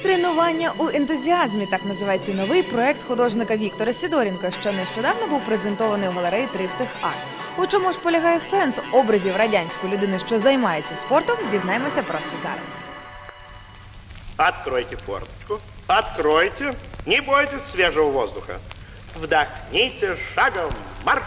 Тренування у ентузіазмі так називається новий проект художника Віктора Сідоренка, що нещодавно був презентований у галереї Триптих Арт. У чому ж полягає сенс образів радянської людини, що займається спортом, дізнаємося просто зараз. Откройте форточку. Откройте. Не бойтесь свежего воздуха. Вдохните шагом марш.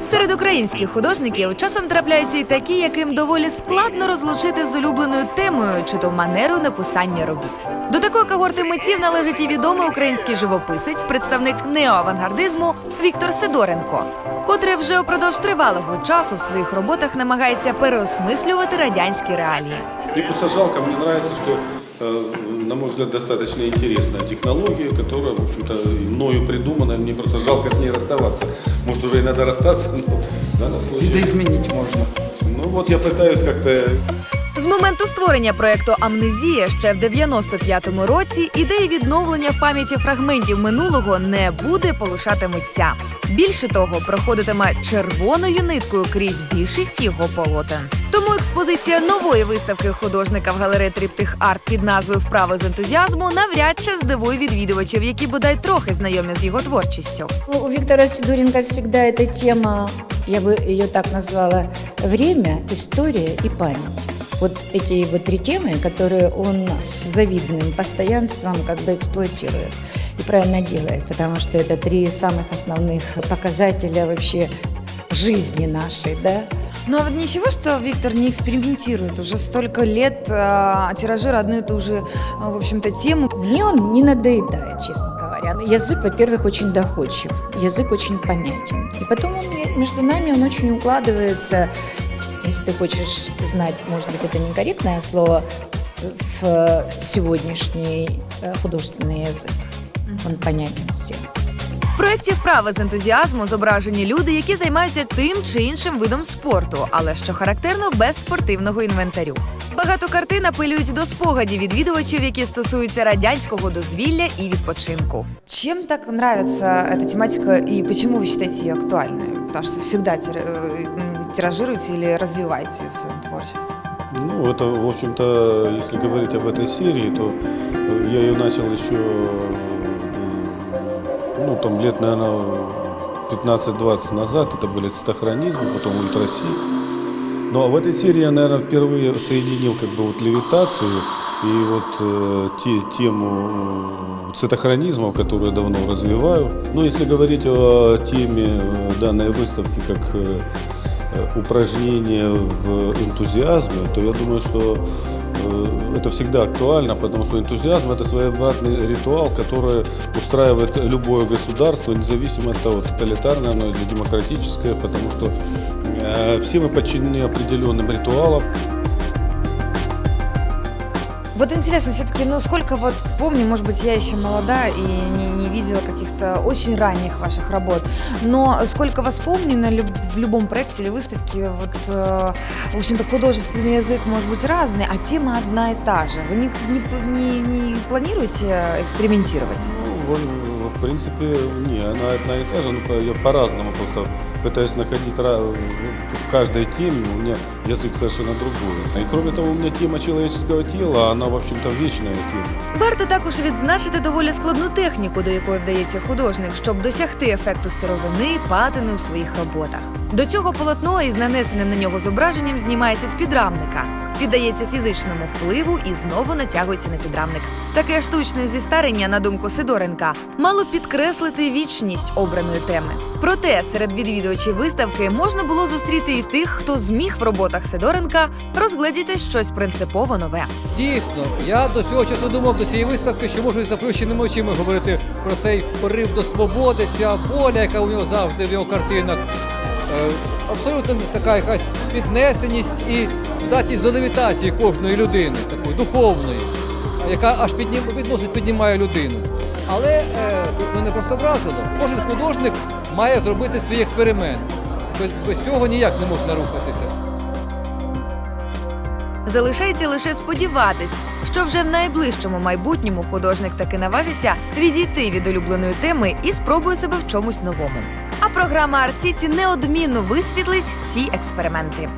Серед українських художників часом трапляються і такі, яким доволі складно розлучити з улюбленою темою чи то манерою написання робіт. До такої когорти митців належить і відомий український живописець, представник неоавангардизму Віктор Сидоренко, котрий вже упродовж тривалого часу в своїх роботах намагається переосмислювати радянські реалії. И пустошалка мне нравится, что, э, на мой взгляд, достаточно интересная технология, которая, в общем-то, мною придумана. Мне просто жалко с ней расставаться. Может, уже и надо расстаться, но в данном случае... Да изменить можно. Ну вот я пытаюсь как-то З моменту створення проекту Амнезія ще в 95-му році ідея відновлення в пам'яті фрагментів минулого не буде полишати митця. Більше того, проходитиме червоною ниткою крізь більшість його полотен. Тому експозиція нової виставки художника в галереї Триптих Арт під назвою Вправи з ентузіазму навряд чи здивує відвідувачів, які бодай трохи знайомі з його творчістю. Ну, У Виктора Сидоренко всегда эта тема, я бы ее так назвала, время, история и память. Вот эти его три темы, которые он с завидным постоянством как бы эксплуатирует и правильно делает, потому что это три самых основных показателя вообще жизни нашей, да. Но вот ничего, что Виктор не экспериментирует уже столько лет, а тиражирует одну и ту же, а, в общем-то, тему. Мне он не надоедает, честно говоря. Но Язык, во-первых, очень доходчив, язык очень понятен. И потом он, между нами он очень укладывается, если ты хочешь знать, может быть, это некорректное слово, в э, сегодняшний э, художественный язык. Он понятен всем. В проєкті вправи з ентузіазму зображені люди, які займаються тим чи іншим видом спорту, але що характерно без спортивного інвентарю. Багато картин апелюють до спогадів відвідувачів, які стосуються радянського дозвілля і відпочинку. Чим так нравится эта тематика и почему вы считаете ее актуальной? Потому что всегда тиражируете или развиваете в своем творчестве. Ну, это, в общем-то, если говорить об этой серии, то э, я ее начал еще, э, ну, там, лет, наверное, 15-20 назад. Это были цитохронизмы, потом ультраси. Ну, а в этой серии я, наверное, впервые соединил как бы вот левитацию и вот э, те, тему э, цитохронизмов, которую я давно развиваю. Ну, если говорить о теме э, данной выставки как э, э, упражнение в энтузиазме, то я думаю, что э, это всегда актуально, потому что энтузиазм – это своеобразный ритуал, который устраивает любое государство, независимо от того, тоталитарное оно или демократическое, потому что э, все мы подчинены определенным ритуалам. Вот интересно, все-таки, ну сколько вот помню, может быть, я еще молода и не, не видела каких-то очень ранних ваших работ, но сколько вас помню на люб- в любом проекте или выставке, вот, э, в общем-то, художественный язык может быть разный, а тема одна и та же. Вы не, не, не- не планируете экспериментировать? Ну, вон, в принципе, не, она одна и та же, но по- я по-разному просто пытаюсь находить в каждой теме, у меня язык совершенно другой. И кроме того, у меня тема человеческого тела, она, в общем-то, вечная тема. Варто також відзначити доволі складну техніку, до якої вдається художник, щоб досягти ефекту старовини і патини у своїх роботах. До цього полотно із нанесеним на нього зображенням знімається з підрамника, піддається фізичному впливу і знову натягується на підрамник. Таке штучне зістарення, на думку Сидоренка, мало підкреслити вічність обраної теми. Проте серед відвідувачів виставки можна було зустріти і тих, хто зміг в роботах Сидоренка розгледіти щось принципово нове. Дійсно, я до цього часу думав до цієї виставки, що можу із заплющеними очима говорити про цей порив до свободи, ця воля, яка у нього завжди в його картинах. Е, Абсолютно така якась піднесеність і здатність до левітації кожної людини, такої духовної, яка аж піднім, відносить, піднімає людину. Але е, мене просто вразило. Кожен художник має зробити свій експеримент. Без, без цього ніяк не можна рухатися. Залишається лише сподіватись, що вже в найближчому майбутньому художник таки наважиться відійти від улюбленої теми і спробує себе в чомусь новому. А програма Арціці неодмінно висвітлить ці експерименти.